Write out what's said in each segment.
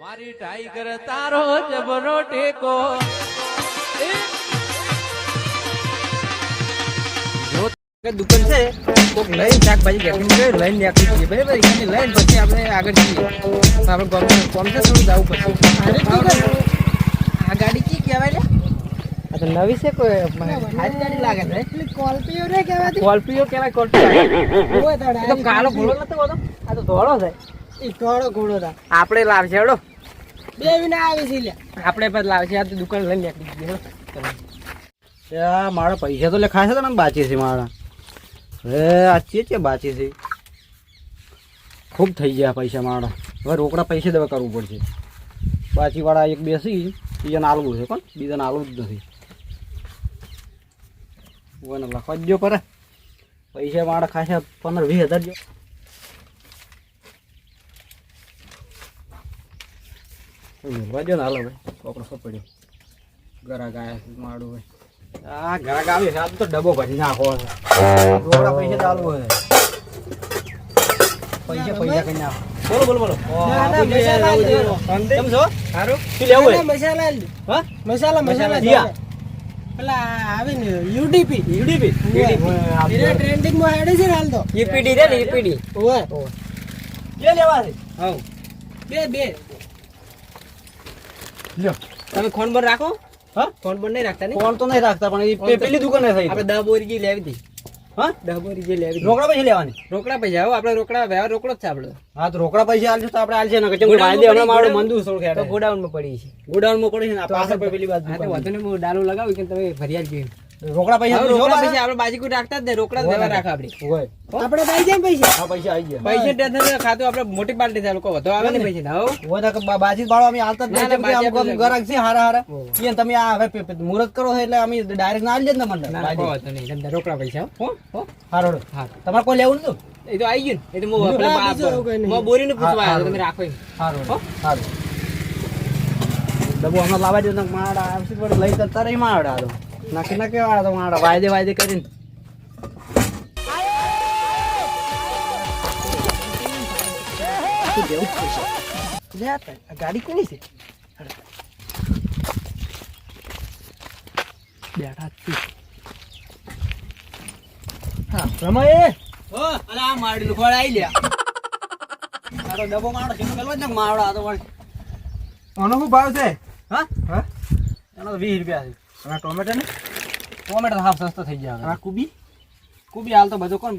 મારી ટાઈગર તારો જબરો ટેકો. દુકાન છે કોક લઈને શાકભાજી ગેટિંગ ગયો લઈને નીકળી જઈએ. બરાબર એখানে લઈને પછી આપણે આગળ જઈએ. આપણે ગમે કોમ છે થોડું જવું પડશે આ ગાડી કી કહેવાય લે? આ તો નવી છે કોઈ? સારી ગાડી લાગે છે. કોલ્પીઓ રે કહેવાતી. કોલ્પીઓ કહેવાય હોય તાણે. એ તો કાળો ઘોડો નતો હોતો? આ તો ધોળો છે. આપણે લાવશે હેડો. બે વિના આવી છે આપણે પણ લાવશે આ દુકાન લઈને નીકળી મારા પૈસા તો લખાશે છે ને બાચી છે મારા. હવે આ છે છે બાચી છે? ખૂબ થઈ ગયા પૈસા મારા. હવે રોકડા પૈસા દવા કરવું પડશે. બાચીવાળા એક બેસી બીજાને આલવું છે પણ બીજાને આલવું જ નથી. લખવા જ જો પર. પૈસા મારા ખાસા પંદર વીસ હજાર જો મેળવા જો ને હાલો ભાઈ. ચોપડો સપડ્યો. ગરા ગાયા માડું ભાઈ આ ઘરા ગાવી છે તો ડબ્બો ભરી નાખો છે રોકડા પૈસા ચાલુ હોય. પૈસા પૈસા કઈ નાખો. બોલો બોલો બોલો. ના, ના, મસાલા કેમ છો? સારું? શું લેવું હોય? મસાલા હા? મસાલા. પેલા આવે ને યુડીપી યુડીપી એને ટ્રેન્ડિંગમાં હેડે છે ને હાલ તો. ઈપીડી રે ને ઈપીડી ઓવે. જે લેવા છે. હવ. બે બે. લ્યો. તમે ખોન પર રાખો. હા? ફોન પર નહીં રાખતા ને? ફોન તો નહીં રાખતા પણ એ પેલી દુકાને થઈ આપણે દહ બોરી જે લેવી હતી. હા? દહ બોરી જે લેવી રોકડા પૈસા લેવાની? રોકડા પૈસા આવો આપણે રોકડા વ્યવહાર રોકડો જ છે આપણે. હા તો રોકડા પૈસા આલજો તો આપણે આલશે ને કે ગોડાઉનમાં હમણાં મારું મંદુ સોળ તો ખેડે ગોડાઉનમાં પડી છે. ગોડાઉનમાં પડી છે ને પાછળ પેલી વાત હા તો વાંધો નહીં હું ડાલો લગાવી કે તમે ફરિયાદ જોઈ રોકડા પૈસા રોકડા પૈસા આપણે બાજી રાખતા જ ને રોકડા જ વ્યવહાર રાખે આપણે. હોય. આપણે તો જાય પૈસા. હા પૈસા આવી જાય. પૈસા ટેન્શન ખાતું આપણે મોટી પાર્ટી થાય લોકો વધુ આવે ને. પૈસા હો? હોય તો બાજી બાળો અમે હાલતા જ નહીં ના, કેમ કે બાજી અમુક અમુક આપણે ગ્રાહક છે હારા હારા. કે તમે આ હવે મુહૂર્ત કરો છો એટલે અમે ડાયરેક્ટ ના આવી જ ને તમને રોકડા પૈસા હો? હો? હારો હા. તમારે કોઈ લેવું નતું? એ તો આવી ગયું એ તો મો બોરીને પૂછવા આવ્યો તમે રાખો હારો હારો. ડબ્બો હમણાં લાવવા દો મારા આવશે લઈ જતા રહી મારા નાખી નાખે વાળા તો મારા વાયદે વાયદે કરીને. તારી, ગાડી કોની છે? બેઠા. હા રમાય હો અરે આ માડી લુખવાડ આવી લ્યા. મારો ડબો મારો છે પેલો જ ને મારો આ તો વળી આનો શું ભાવ છે? હા? હા? એનો વીસ રૂપિયા છે. આ ટોમેટો ને ટોમેટો હાફ સસ્તો થઈ ગયા આ કુબી? કુબી હાલ તો બધો કોણ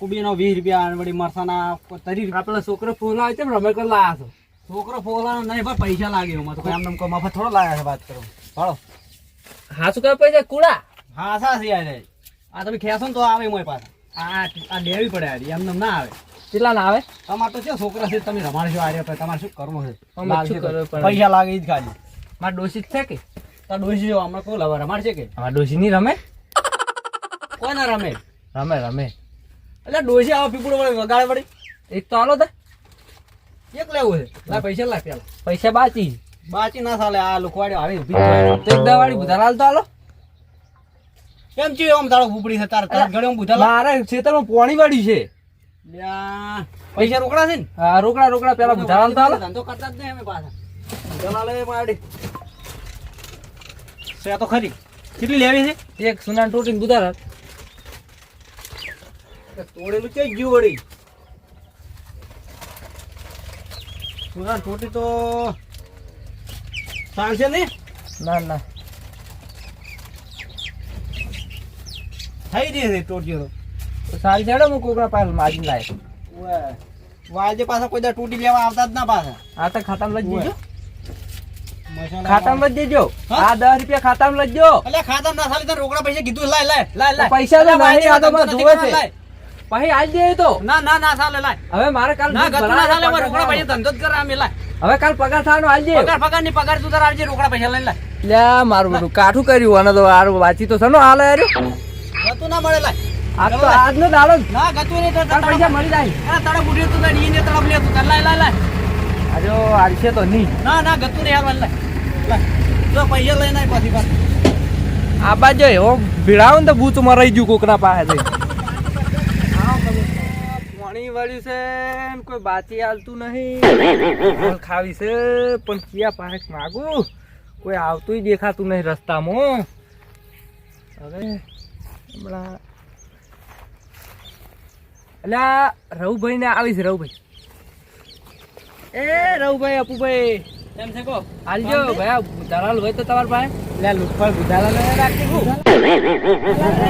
કુબી નો વીસ રૂપિયા અને વળી મરસાના તરી રૂપિયા. છોકરો ફોન આવે છે રમે કર લાયા છો. છોકરો ફોલાનો નહીં ભાઈ પૈસા લાગે એમાં તો. આમ નામ મફત થોડો લાયા છે વાત કરો. હાલો. હા શું કહે પૈસા? કુડા હા સાસી આવે આ તમે ખેસો ને તો આવે મોય પાછા. આ આ દેવી પડે હારી એમ ના આવે. કેટલા ના આવે? તમારે તો છે છોકરા છે તમે રમાડશો આ રહ્યો તમારે શું કરવું છે? પૈસા લાગે જ ખાલી. મારા ડોસી જ છે કે? તો ડોસી જો હમણાં કોઈ લવા રમાડશે કે? હા ડોસી નહીં રમે? કોઈ ના રમે? રમે રમે. એટલે ડોસી આવો પીપળો વળે વગાડે વળી. એક તો આલો તે. એક લેવું છે. લા પૈસા લા પેલા. પૈસા બાચી બાચી ના સાલે આ લુખવાડ્યો આવી ઊભી તો એક દવાળી બુધાલાલ તો આલો. કેમ છે આમ તારો ઉપડી છે? તાર તાર ગળે આમ મારે ખેતરમાં પોણી વાળી છે. પૈસા રોકડા છે ને? હા રોકડા રોકડા. પેલા બુધાલાલ તો હાલ ધંધો કરતા જ નહીં અમે પાછા. ચલાલે માડી છે તો ખરી. કેટલી લેવી છે? એક સુનાન ટોટીને બુધાલાલ તોડેલું છે ગયું વળી? સુના ટોટી તો ચાલશે ને? ના ના. થઈ રહી છે ટોટીઓ તો. સારી છે હું કોકરા પાસે માજી લાય વાજે પાછા કોઈ દા તૂટી લેવા આવતા જ ના પાછા. આ તો ખાતા લઈ જજો ખાતામાં લઈ જજો આ દસ રૂપિયા ખાતામાં લઈ જજો અલ્યા ખાતા ના સાલી રોકડા પૈસા કીધું લાય લાય લાય લાય. પૈસા તો નહીં, આ તો મને ધંધો છે. પછી આજ દે તો. ના ના ના સાલે લાય. હવે મારે કાલ ના દૂધ ના સાલે મારે રોકડા પૈસા ધંધો જ કરે અમે લાય. હવે કાલ પગાર થવાનો આજ દે. પગાર પગારની પગાર તું તારા આવજે રોકડા પૈસા લઈને લાય. લ્યા મારું બધું કાઠું કર્યું અને તો આરું વાંચી તો સનો હાલ હાર્યું ગતું ના મળે લાય. આજ તો આજનો દાડો. ના ગતું નહીં તો પૈસા મળી જાય. અરે તડપ ઉઠ્યું તું તારી ઈને તડપ લે લાય લાય લાય. આજો આલશે તો નહીં. ના ના ગતું નહીં આ લાય. પૈસા લઈને પાછી આ બાજુ એવો ભીડાવો ને તો બૂચ મરાઈ ગયું કોકના પાસે. પાણી વાળ્યું છે કોઈ બાચી હાલતું નહીં. ખાવી છે, પણ ક્યાં પાસે માગું? કોઈ આવતું દેખાતું નહીં રસ્તામાં. હવે હમણાં અલ્યા રવુભાઈ ને આવી છે રવુભાઈ એ રવુભાઈ અપુભાઈ. કેમ છે કો? હાલજો ભાઈ દલાલ હોય તો તમારા પાસે. લે લુખવાડ ગુદાલા ને રાખી હું.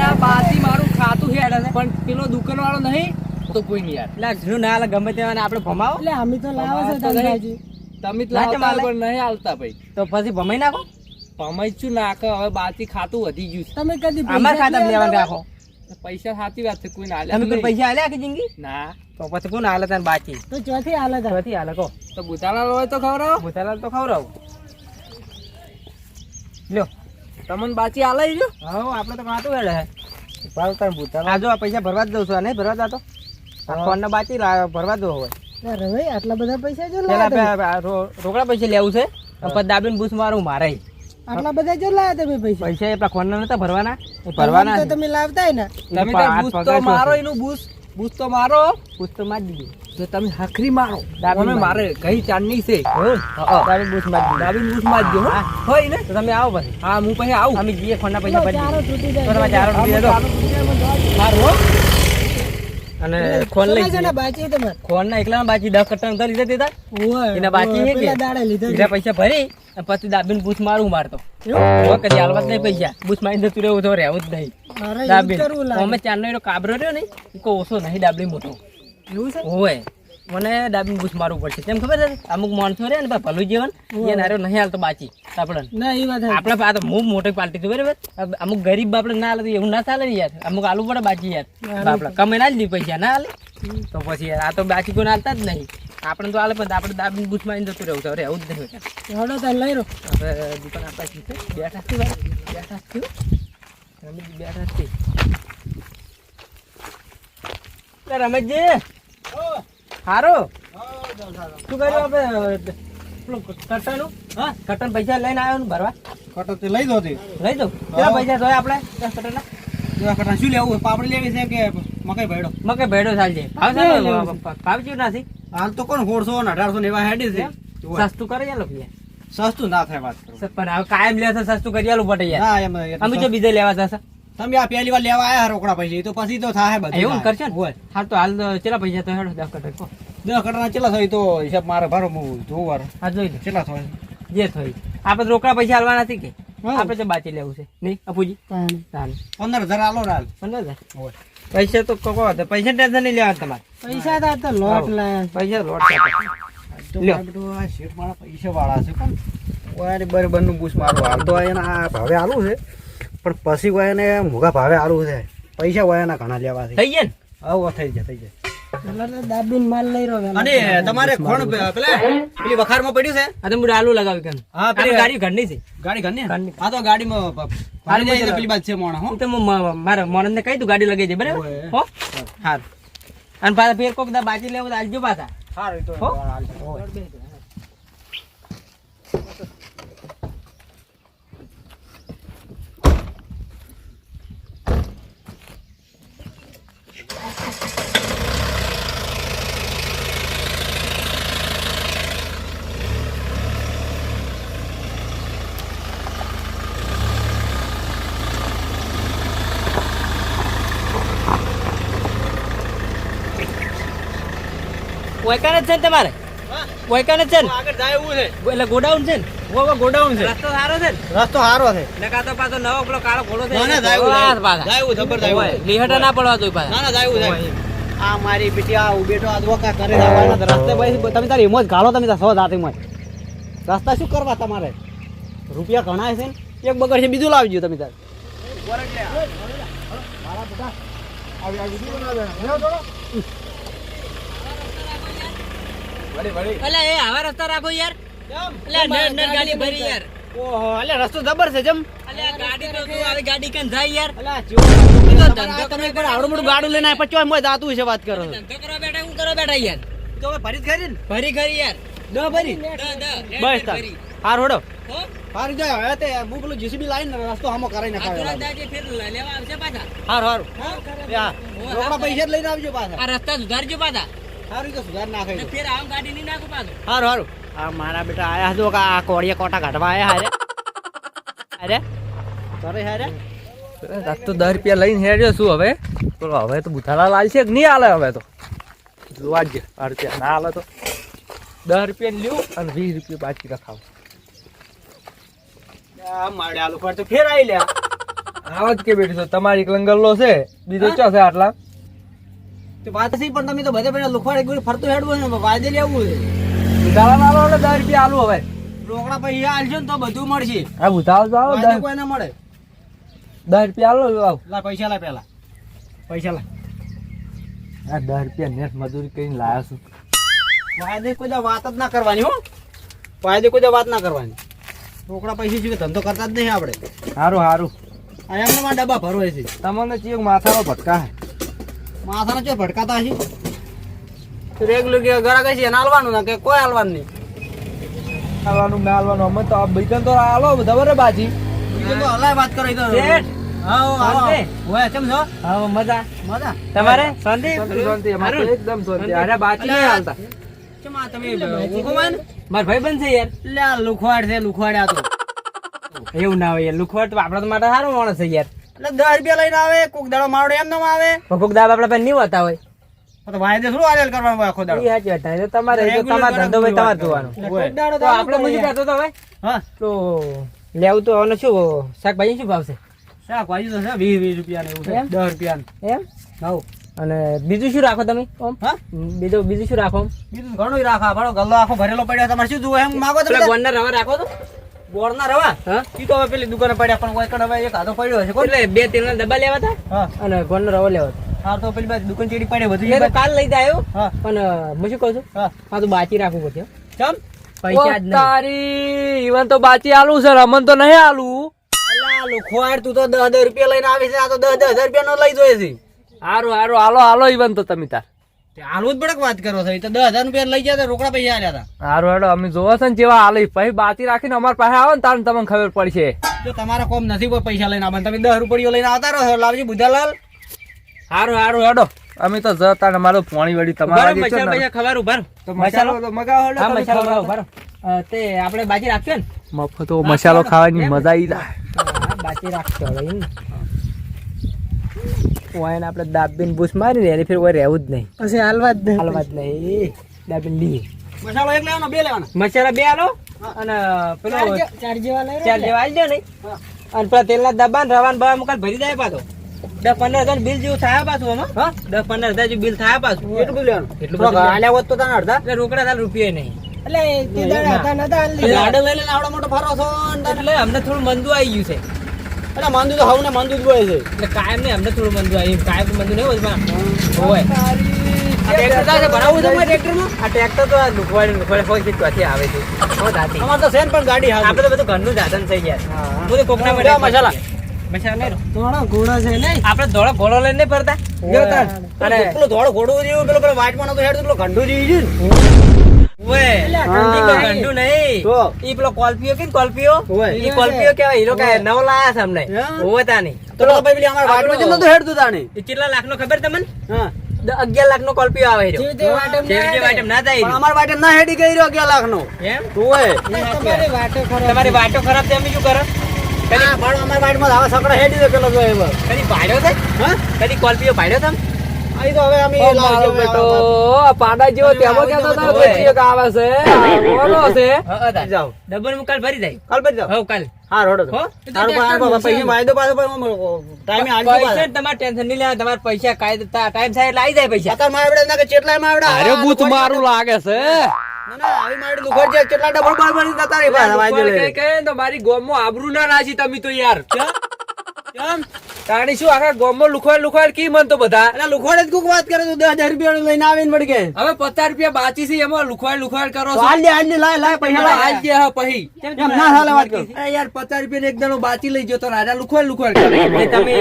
આ બાતી મારું ખાતું છે. પણ પેલો દુકાન વાળો નહીં તો કોઈ નહીં યાર. એટલે જૂનું ના ગમે તેવાને આપણે ભમાવો. લે અમે તો લાવો છે તો તમે ના, લાવતા પણ નહીં હાલતા ભાઈ. તો પછી ભમાઈ નાખો? પમાઈ છું નાખો હવે બાતી ખાતું વધી ગયું છે. તમે કદી અમાર પૈસા ખાતા લેવાનું રાખો. પૈસા સાચી વાત છે કોઈ ના તમે પૈસા જિંદગી? ના. તો પછી કોણ હાલે તને બાચી તો ચોથી હાલત હવે નથી હાલે કહો તો બુધાલાલ હોય તો ખવડાવો ભૂતાલાલ તો ખવડાવું લ્યો. તમને બાચી હાલે જો હા આપણે તો કાંટું હેડે. હે પાડો તને ભૂતાલાલ. આજો આ પૈસા ભરવા જ દઉં છું. આ નહીં ભરવા જાતો. આ ફોન ના બાચી ભરવા દો હોય અરે આટલા બધા પૈસા જો પેલા રોકડા પૈસા લેવું છે. અને પછી દાબીને બૂસ મારું મારે? આટલા બધા જો લાવ્યા તમે પૈસા? પૈસા એ પેલા ફોન ના નતા ભરવાના? ભરવાના તમે લાવતા ને. તમે તો મારો એનું બૂસ બૂસ તો મારો પૂછ તો મારી દીધો. જો તમે હખરી મારો તમે મારે કઈ ચાંદની છે. તારે બૂસ મારી દીધું. દાબીન બૂસમાં જ ગયો હા. હોય ને? તો તમે આવો પછી. હા હું પછી આવું. અમે જઈએ ફોન પૈસા ભરી ચારો તૂટી જાય. ચારો રૂપિયા દો. અને ખોન લઈ સોના બાકી તમારે ખોન ના એકલા બાકી દસ કટ્ટા તો લીધા દેતા. ઓય, એના બાકી કે? લીધા બીજા પૈસા ભરી અને પછી દાબીન બૂસ મારું મારતો? હવે કદી હાલવા નહીં પૈસા. બૂસ મારી તું રહેવું તો રહેવું જ નહીં. દાબીન. અમે ચાંદનો એનો કાબરો રહ્યો ને કો ઓછો નહીં દાબડી મોટો. એવું છે? હોય. મને ડાબી બુશ મારવું પડશે. તેમ ખબર છે? અમુક માણસો રે ને ભાઈ ભલું જીવન એ નારો નહીં હાલતો બાચી આપણને ના. એ વાત. આપણે પા તો હું મોટી પાર્ટી છું બરાબર? અમુક ગરીબ આપણે ના હાલે તો એવું ના ચાલે ને યાર. અમુક આલુ પડે બાચી યાર આપણે કમે ના જ લી પૈસા ના હાલે? તો પછી યાર આ તો બાચી કોઈ હાલતા જ નહીં. આપણે તો હાલે પણ આપણે દાબીને બૂથમાં જતું રહેવું છે. રહેવું જ નહીં. હળો તાર લઈ રહો હવે દુકાન આપણા છે. બેઠા છું બેઠા છું રમેશજી બેઠા છીએ રમેશજી હારો? શું કર્યું આપણે? કટન હા? કટન પૈસા લઈને આવ્યો ને ભરવા? કટન તે લઈ દો તે. લઈ દો કેટલા પૈસા જોઈએ આપણે? દસ કટ્ટાના કટન શું લેવું પાપડી લેવી છે કે મકાઈ ભેડો મકાઈ ભેડો ચાલજે ભાવ સારો ભાવ જેવું નથી. હાલ તો કોણ સોળસો ને અઢારસો ને એવા હેડી છે? સસ્તું કરે લોકો સસ્તું ના થાય વાત પણ હવે કાયમ લે સસ્તું કરી આલું પડે યાર. અમે જો બીજે લેવા જશે. તમે આ પહેલી વાર લેવા આયા રોકડા પૈસા? એ તો પછી તો થાય બધું એવું કરશે ને? હોય. હાલ તો હાલ કેટલા પૈસા તો હેડો દસ કટ્ટા દસ કટના ચેલા થાય તો હિસાબ મારે ભરો હું જોઉં હા જોઈ લે. કેટલા થાય? જે થઈ આપણે રોકડા પૈસા હાલવા નથી કે. આપણે તો બાચી લેવું છે. નહીં અપુજી? ચાલ પંદર હજાર આલો ને હાલ. પંદર હજાર? પૈસા તો કહો પૈસા ટેન્શન નહીં લેવા તમારે. પૈસા તો આ તો લોટ લાયા પૈસા લોટ પૈસા વાળા છે પણ બરોબરનું બુશ મારું હાલ તો એને ભાવે આલું છે. પણ પછી હોય ને મોઘા ભાવે સારું છે પૈસા હોય એના ઘણા લેવા થઈ જાય ને હવે થઈ જાય થઈ જાય દાબીન માલ લઈ રહ્યો અને તમારે ખોણ પેલા પેલી વખારમાં પડ્યું છે આ તો આલુ લગાવી કેમ હા, પેલી- ગાડી ઘરની છે ગાડી ઘરની ઘરની. હા તો ગાડીમાં હાલ જાય. પેલી બાદ છે મોણા હો હું તો મારા મોણંદને કહી દઉં ગાડી લગાવી દે બરાબર હો હાર અને પાછા ફેર કોક દા બાજી લેવું તો આલજો પાછા તો ઓયકાન જ છે ને તમારે? ઓયકાન જ છે ને? આગળ જાય એવું છે. એટલે ગોડાઉન છે ને? ગોડાઉન છે. રસ્તો સારો છે ને? રસ્તો સારો છે. નકા તો પાછો નવો પેલો કાળો ઘોડો છે? ના ના જાય એવું, જાય એવું જબર જાય એવું. લીહટા ના પડવા દો પાછા. ના ના જાય એવું જાય આ મારી બેટી આ ઉભેટો આ દોકા કરે આવવાના રસ્તે પછી તમે તારી હિંમત ગાળો તમે તાર સો દાતી મત રસ્તા શું કરવા તમારે? રૂપિયા ઘણા છે ને? એક બગડ છે બીજું લાવજો તમે તાર. એટલે એ આવા રસ્તા રાખો યાર. એટલે નડ નડ ગાડી ભરી યાર. ઓહો એટલે રસ્તો જબર છે જમ. એટલે ગાડી તો તું આવી ગાડી કેમ જાય યાર? અલા એ ધંધો તમે પણ આવડું મોટું ગાડું લઈને આયા પછી મોય દાતું છે વાત કરો. ધંધો કરવા બેઠા હું કરવા બેઠા યાર? તો હવે ફરી ખરી ને? ભરી ખરી યાર. દો ભરી. દ દ બસ તાર. હાર હોડો. હો? હારું જાય હવે તે હું પેલું જીસીબી રસ્તો હામો કરાઈ નાખાય ફેર લેવા આવશે પાછા. હારું હારું. હા? રોકડા પૈસા લઈને આવજો પાછા. આ રસ્તા સુધારજો પાછા. હારું તો સુધાર નાખે ફેર આમ ગાડી નહીં નાખો પાછો? હારું હારું. આ મારા બેટા આયા કે આ કોળિયા કોટા કાઢવા આયા હારે? અરે તારે હારે તો દસ રૂપિયા લઈને હેડ્યો શું હવે. બોલો હવે તો બુથાલા લાલ છે કે નહીં હાલે હવે તો? જોવા જ આ રૂપિયા ના હાલે તો. દસ રૂપિયા લ્યો અને વીસ રૂપિયા બાકી રખાવ. આ મારે આલુ પર તો ફેર આવી લે આવા જ કે બેઠી તમારી એક લંગરલો છે બીજો ચો છે આટલા? તો વાત છે પણ તમે તો બધે પેલા લુખવાડે કોઈ ફરતું હેડવું ને વાયદે લેવું છે બુધાલા વાળો એટલે દસ રૂપિયા આલુ હવે. રોકડા પૈસા આલજો ને તો બધું મળશે. આ ભૂતાવ તો આવો દસ કોઈ ના મળે? દસ રૂપિયા આલો આવ. લા પૈસા લા પેલા. પૈસા લા. આ દસ રૂપિયા નેટ મજૂરી કરીને લાયા છું. વાયદે કોઈ વાત જ ના કરવાની હો. વાયદે કોઈ વાત ના કરવાની. રોકડા પૈસા છે ધંધો કરતા જ નહીં આપણે. સારું સારું આ એમને ડબ્બા ભરવાય છે. તમને ચીક માથાનો ભટકા હે માથાના ચો ભટકાતા હશે? રેગ્યુલર કે ઘરા કઈ છે એને હાલવાનું ના કે કોઈ હાલવાનું નહીં. હાલવાનું ના હાલવાનું અમે તો આ બીજા તો હાલો બધા બરે બાજી? બીજું તો હલાય વાત કરો તો. શેઠ. હા હા શાંતિ? હોય કેમ છો? હા મજા. મજા? તમારે? શાંતિ? શાંતિ એકદમ શાંતિ. અરે બાજી નહીં હાલતા. કેમ આ તમે ઊંઘો માં ને? માર ભાઈ બનશે યાર. લે આ લુખવાડ છે લુખવાડ આ તો. એવું ના હોય લુખવાડ તો આપડે તો માટે સારું માણસ છે યાર. એટલે દસ રૂપિયા લઈને આવે કોક દાડો મારડો એમ નામ આવે. કોક દાડો આપણા પાસે નહીં હોતા હોય. તો વાયદે થોડું હાલેલ કરવાનું આખો દાડો? એ સાચી વાત તો તમારે જો તમારો ધંધો હોય તમારે હોય. તો આપણે મુજી કહેતો તો ભાઈ હા. તો લેવું તો આનો શું શાકભાજી શું ભાવશે? શાક ભાજી તો છે વીસ વીસ રૂપિયા ને એવું છે. એમ? દસ રૂપિયા એમ? નવ અને બીજું શું રાખો તમે? હા? બીજું બીજું શું રાખો? બીજું ઘણું રાખો. આપણો ગલ્લો આખો ભરેલો પડ્યો. તમારે શું જોવો? એમ માગો તમે રવા રાખો તો. રવા? ઈ તો હવે પેલી દુકાને પડ્યા પણ કોઈ હવે એક હાથો પડ્યો હશે. એટલે બે તેલના ડબ્બા લેવા હતા? હા. અને ગોંડનો રવો લેવો હા તો પેલી બાજુ દુકાન ચેડી પડે બધું તો કાલ લઈ આવ્યો પણ હું શું કહું છું? હા. તો બાચી રાખવું પડશે ચમ? પૈસા જ તારી ઈવન તો બાકી આલું છે રમન તો નહીં આલું. ખોવાડ તું તો દસ દસ રૂપિયા લઈને આવી છે આ તો દસ દસ હજાર રૂપિયા નો લઈ જોઈએ છે. હારું હારું હાલો હાલો ઈવન તો તમે તાર. તે જ પડે વાત કરો છો? તો દસ હજાર રૂપિયા લઈ ગયા રોકડા પૈસા આલ્યા હતા. હારું હાલો અમે જોવો છે ને જેવા હાલે પછી બાકી રાખીને અમારા પાસે આવો ને તાર તમને ખબર પડશે. જો તમારા કોમ નથી કોઈ પૈસા લઈને આવવાના. તમે દસ રૂપિયા લઈને આવતા રહો લાવજો બુધાલાલ હારું હારું હેડો. અમે તો જતા ને મારું પાણી વળી તમારા ખબર ઊભા તો મસાલો તો મગાવો હેડો હા મસાલો ખાવા. તે આપણે બાજી રાખશું ને મફતો મસાલો ખાવાની મજા આવી જાય. બાજી ને. ઓયને આપણે દાબીને બૂસ મારી ને એની ફેર ઓય રહેવું જ નહીં. પછી હાલવા જ હાલવા જ નહીં. દાબીને લઈએ. મસાલો એક લેવાનો બે લેવાના. મસાલા બે આલો અને પેલો ચાર જેવા લઈ ચાર જેવા આલજો નહીં અને પેલા તેલના ડબ્બા ને રવાન બવા મુકાલ ભરી જાય પાછો. દસ પંદર હજાર બિલ જેવું થાય પાછું આમાં. હા? દસ પંદર હજાર જેવું બિલ થાય પાછું. એટલું બધું લેવાનું. એટલું બધું આલ્યા હોત તો તને અડધા. એટલે રોકડા તાર રૂપિયા નહીં. એટલે તે દાડા હતા નતા લાડો લઈ લઈને આવડો મોટો ફરો છો ને એટલે અમને થોડું મંદુ આવી ગયું છે. એટલે મંદુ તો હવને મંદુ જ બોય છે. એટલે કાયમ નહીં અમને થોડું મંદુ આવી કાયમ તો મંદુ નહીં હોય પણ હોય. આ ટ્રેક્ટર ચાલે છે, ભરાવવું છે મારે ટ્રેક્ટરમાં? આ ટ્રેક્ટર તો આ લુખવાડી લુખવાડી હોય છે ત્યાંથી આવે છે. હો દાદી અમાર તો પણ ગાડી આપણે તો બધું ઘરનું સાધન થઈ ગયા બધું કોકના લેવા મસાલા. મસાલા લઈ ધોળા ઘોડા છે નહીં આપણે ઘોડો લઈને ફરતા. અને પેલો ધોળો ઘોડો જેવો પેલો પેલો વાટવાનો તો હેડ પેલો ઘંટુ જેવી છે ને. ને કેટલા ખબર તમને? કોલ્પિયો આવે ના અમારા વાટે ના હેડી ગઈ રહ્યો અગિયાર તમારી વાટો ખરાબ છે. અમે શું કરો. કદી અમારા વાટમાં સકડા હેડી દે પેલો. કદી ભાડ્યો છે હા? કદી કોલ્પિયો ભાડ્યો તમે? પાડા જેવો તેમાં કહેતો હતો પછી એક આવે છે. આ છે. હા તાર. જાઓ. કાલ ભરી જાય. કાલ પછી જાઓ. હવ કાલ. હા, રોડો હો? તારું પણ પૈસા વાયદો પાછો ટાઈમે આલજો પૈસા પાછા. તમારે ટેન્શન નહીં લેવા તમારે પૈસા કાયદે ટાઈમ થાય એટલે આવી જાય પૈસા. મારા બેટા ના કે અરે બૂથ મારું લાગે છે. ના, ના, આવી મારી ગોમ આબરૂ ના નાસી તમે તો યાર કેમ? તાણી શું આખા ગોમમાં લુખવાડ લુખવાડ કી મન તો બધા? જ કોક વાત કરે તો દસ હજાર રૂપિયા લઈને આવીને મળી કે. હવે પચાસ રૂપિયા બાચી છે એમાં લુખવાડ લુખવાડ કરો છો. હાલ હાલ લાય, લાય, પૈસા લાય. હાલ જે હા પહી. એમ ના હાલે વાત કરો. યાર પચાસ રૂપિયા એક દાડો બાચી લઈ ગયો તો રાજા લુખવાડ લુખવાડ કરે. તમે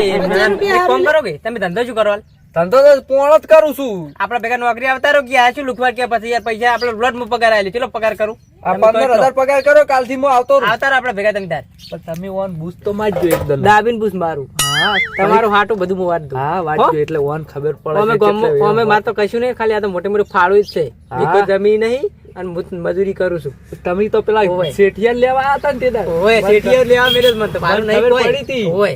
કોમ કરો કે? તમે ધંધો શું કરો ધંધો તો પોણો જ કરું છું. આપડા ભેગા નોકરી આવતા રહો કે આ શું લુખવા કે પછી યાર પૈસા આપડે બ્લડમાં પગાર આવેલી ચલો પગાર કરું? આ તમે પંદર કેટલો? હજાર પગાર કરો કાલથી હું આવતો આવતા આપણે ભેગા તમે તાર પણ તમે ઓન બૂસ્ટ તો મારજો એકદમ દાબીન પૂછ મારું. હા તમારું હાટું બધું હું વાત હા વાંચજો એટલે ઓન ખબર પડે અમે છે કેટલો ગામમાં- અમે વ્યવહાર. તો કશું નહીં ખાલી આ તો મોટી મોટી ફાળું જ છે. કોઈ જમીન નહીં અને હું મજૂરી કરું છું. તમે તો પેલા શેઠિયા લેવા હતા ને તે ઓય મને લેવા જ મને તો. મારું નહીં પડી તી. ઓય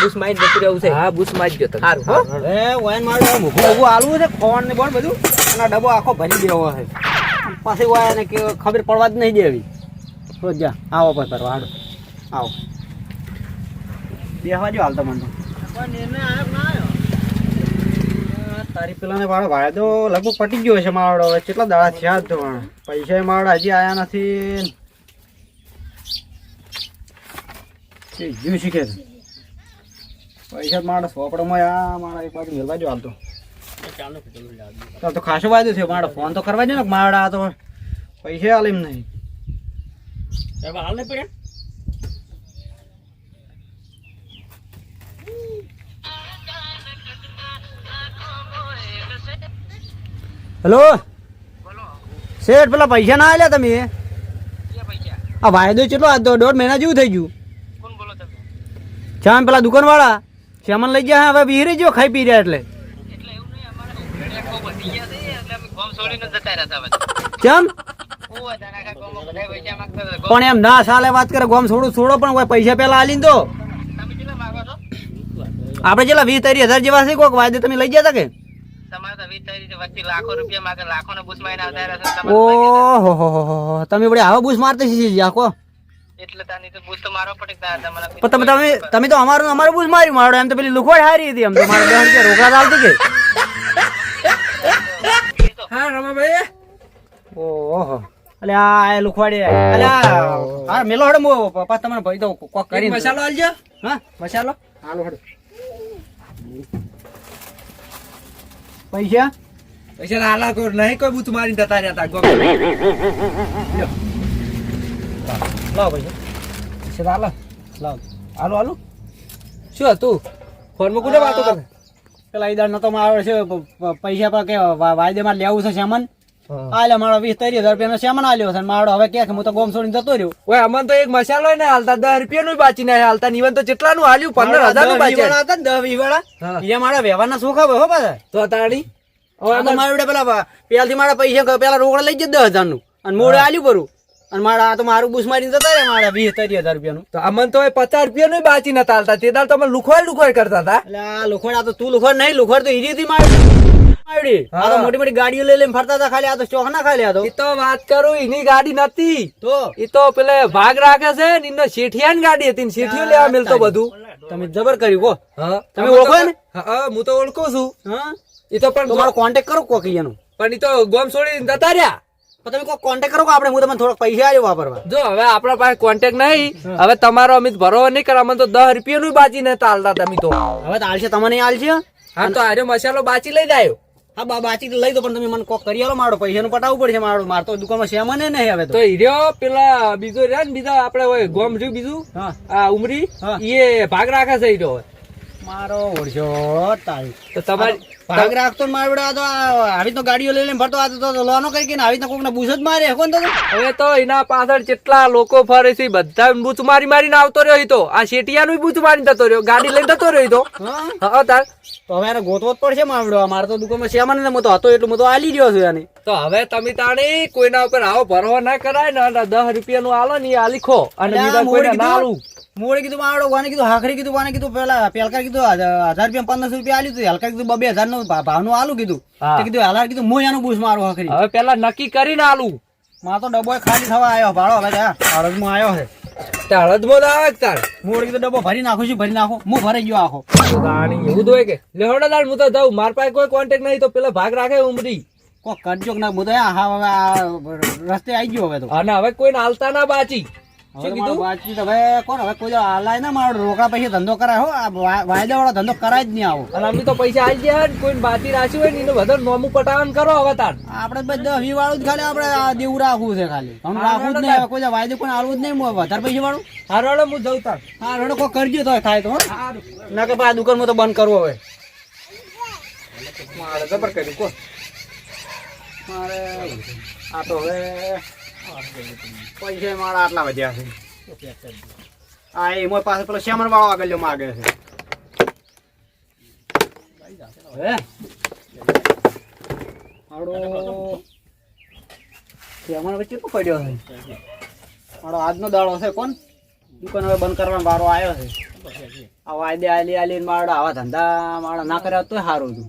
બુશ માઈન જતું રહેવું છે. હા બૂસ્ટ મારજો તમે સારું, હો. એ વાઈન મારે મૂકું મૂકું આલવું છે. ફોન ને બધું. અને ડબ્બો આખો ભરી દેવો છે પછી વાય ને કે ખબર પડવા જ નહીં દેવી. રોજ જા આવો પછી ફરવા હાડો આવો. બેહવા જો હાલતો મને તારી પેલાને વાળો તો લગભગ પટી ગયો છે મારો હવે કેટલા દાડા થયા તો પણ પૈસા મારા હજી આવ્યા નથી. જીવ શીખે પૈસા મારા સોપડામાં આ મારા એક બાજુ મેળવા જો હાલતો ચાલ તો ખાસો વાયદો થયો મારો ફોન તો કરવા દે ને મારા તો પૈસા હાલ એમ નહીં. હેલો શેઠ પેલા પૈસા ના આલ્યા તમે? આ વાયદો કેટલો આ તો દોઢ મહિના જેવું થઈ ગયું. શ્યામ પેલા દુકાન વાળા શ્યામન લઈ ગયા હવે વિહરી ગયો ખાઈ પી રહ્યા એટલે. કેમ? પણ એમ ના સાલે વાત કરે ગોમ છોડું છોડો પણ પૈસા પેલા આલી તો આપણે કેટલા વીસ ત્રીસ હજાર જેવા છે કોક? વાયદે તમે લઈ ગયા હતા કે? ઓહો હો હો હો તમે બડે આવા બૂસ મારતા શીખી આખો? તમે તમે તમે તો અમારું અમારું બૂસ માર્યું મારો એમ તો પેલી લુખવાડ હારી હતી એમ તો. મારે બે રૂપિયા રોકડા ચાલતી કે? હા રમાભાઈ. ઓહો. અલે આ લુખવાડી અલે હા મેલો હડો મો પપ્પા તમને ભાઈ તો કોક કરી મસાલો આલજો. હા મસાલો? હાલો હડો. પૈસા? પૈસા લાલા કો નહીં કોઈ બૂથ મારીને જતા રહ્યા તા ગોમ. લાવો પૈસા. પૈસા લાલા લાવો. હાલો હાલો. શું હતું? ફોનમાં કોને વાતો કરે પેલા ઈદાર નતો આવે છે પૈસા પર કે વાયદે માં લેવું છે સામાન. આલે મારો વીસ ત્રીસ હજાર રૂપિયાનો સામાન આલ્યો છે મારો હવે કે હું તો ગોમ છોડીને જતો રહ્યો. ઓય અમન તો એક મસાલો ને હાલતા દસ રૂપિયા નું બાચી ને હાલતા નિવન તો કેટલા નું હાલ્યું પંદર હજારનું બાચી હતા ને, દસ વીસ વાળા એ મારા વ્યવહારના શોખા હોય હો પાછા? તો તાણી હવે મારા પેલા પેલાથી મારા પૈસા પેલા રોકડા લઈ જાય દસ હજારનું અને મોડે આલ્યું પરું અને મારા આ તો મારું બુસ મારીને જતા મારા વીસ ત્રીસ હજાર રૂપિયાનું. તો અમન તો પચાસ રૂપિયા નું બાચી નતા હાલતા. તે દાળ તમે લુખવાડ લુખવાય કરતા હતા. એટલે આ લુખવાડ આ તો તું લુખવાડ નહીં લુખવાડ તો હીરી થી મારી મારી આ તો મોટી મોટી ગાડીઓ લઈ લઈને ફરતા હતા ખાલી આ તો ચોખ ના ખાલી આ તો. એ તો વાત કરું એની ગાડી નથી તો? એ તો પેલે ભાગ રાખે છે ને એનો શેઠિયાની ગાડી હતી ને શેઠિયો લેવા મળતો બધું. તમે જબર કર્યું કો તમે ઓળખો ને? હા હું તો ઓળખું છું. હા? એ તો પણ તમારો મારો કોન્ટેક્ટ કરો એનું પણ એ તો ગોમ છોડી જતા રહ્યા. પણ તમે કોઈ કોન્ટેક્ટ કરો આપણે હું તમને થોડાક પૈસા આવ્યો વાપરવા? જો હવે આપણા પાસે કોન્ટેક્ટ નહીં. હવે તમારો અમિત ભરો નહીં કરે અમને તો દસ રૂપિયા નું બાચી ને તાલતા તમે તો. હવે તાલશે આલશે તમને આલશે? હા તો આર્યો મસાલો બાચી લઈ જાય. હા બા બાચી લઈ દો પણ તમે મને કોક કરી આલો મારો પૈસાનું પટાવવું પડશે મારો. મારે તો દુકાનમાં સેમને નહીં હવે તો. તો હીર્યો પેલા બીજો રહ્યા ને બીજા આપડે હોય ગોમ રહ્યું બીજું? આ ઉમરી એ ભાગ રાખે છે હીર્યો મારો ઓળશો તો તમારી ભાગ રાખતો ને આ તો આવી ગાડીઓ લઈ લઈને ફરતો આ તો- લોનો કઈ કે આવી રીતના કોકને બૂસ જ મારે કોણ તો હવે તો એના પાછળ જેટલા લોકો ફરે છે બધા બૂચ મારી મારીને આવતો રહ્યો તો. આ શેટિયાનું બૂચ મારીને જતો રહ્યો ગાડી લઈને જતો રહ્યો તો. હા? તાર. તો હવે એને ગોતવો જ પડશે માવડો મારે તો દુકાનમાં સેમાન ને મતો તો હતો એટલું હું તો આલી રહ્યો છું એને. તો હવે તમે તાણે કોઈના ઉપર આવો ભરવા ના કરાય ને દસ રૂપિયા નું આલો ને આ લીખો. અને બીજા કોઈને ના આલું. મોડે કીધું આવડો વાને કીધું હાખરી કીધું વાને કીધું પેલા પેલકા કીધું હજાર રૂપિયા પંદરસો રૂપિયા આલ્યું હતું હલકા કીધું બબે હજારનું ભાવનું આલું કીધું. તે કીધું હલાર કીધું હું એનું બૂસ મારું હાખરી. હવે પેલા નક્કી કરીને આલું. માં તો ડબ્બો ખાલી થવા આવ્યો ભાડો હવે હળદમાં આવ્યો છે. હળદમાં ના આવે તાર? મોડે કીધું ડબ્બો ભરી નાખું છું ભરી નાખું હું ભરાઈ ગયો આખો. એવું તો હોય કે? લેહોડા દાડ હું તો જાઉં. માર પાસે કોઈ કોન્ટેક્ટ નહીં તો પેલા ભાગ રાખે ઉમરી. કોક કરજો ના હું તો હા હવે રસ્તે આવી ગયો હવે તો. અને હવે કોઈ હાલતા ના બાચી. શું મારો કીધું? વાતચીત હવે કોણ? હવે કોઈ હાલાય ના મારો રોકડા પૈસા ધંધો કરાય હો. આ વાયદા વાળો ધંધો કરાય જ નહીં આવો. અને અમે તો પૈસા આવી ગયા કોઈ કોઈને રાખ્યું હોય ને એનું બધું નોમું પટાવન કરો હવે તાર. આપણે બધા વી વાળું જ ખાલી આપણે દેવું રાખવું છે ખાલી. ઘણું રાખવું જ નહીં હવે કોઈ વાયદે કોઈ જ નહીં વધારે પૈસા વાળું. હારોડો હું જઉં તાર. હા રડો કોઈ કરજો તો થાય તો ના કે ભાઈ આ દુકાનમાં તો બંધ કરવો હવે. મારે જબર કર્યું કો મારે આ તો હવે પૈસા મારા આટલા વધ્યા છે. હા એમાં પાસે પેલો શ્યામર વાળો આગળ માગે છે. હે? મારો શ્યામર વચ્ચે તો પડ્યો છે? મારો આજનો દાડો છે કોણ? દુકાન હવે બંધ કરવાનો વારો આવ્યો છે. આ વાયદે આલી આલી મારા આવા ધંધા મારા ના કર્યા તો સારું હતું.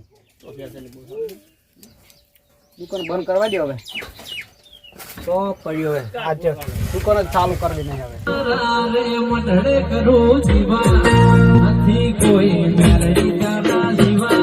દુકાન બંધ કરવા દે હવે. તો પડ્યો હવે આજે દુકાન જ ચાલુ કરવી નહીં હવે. કરું જીવા. નથી કોઈ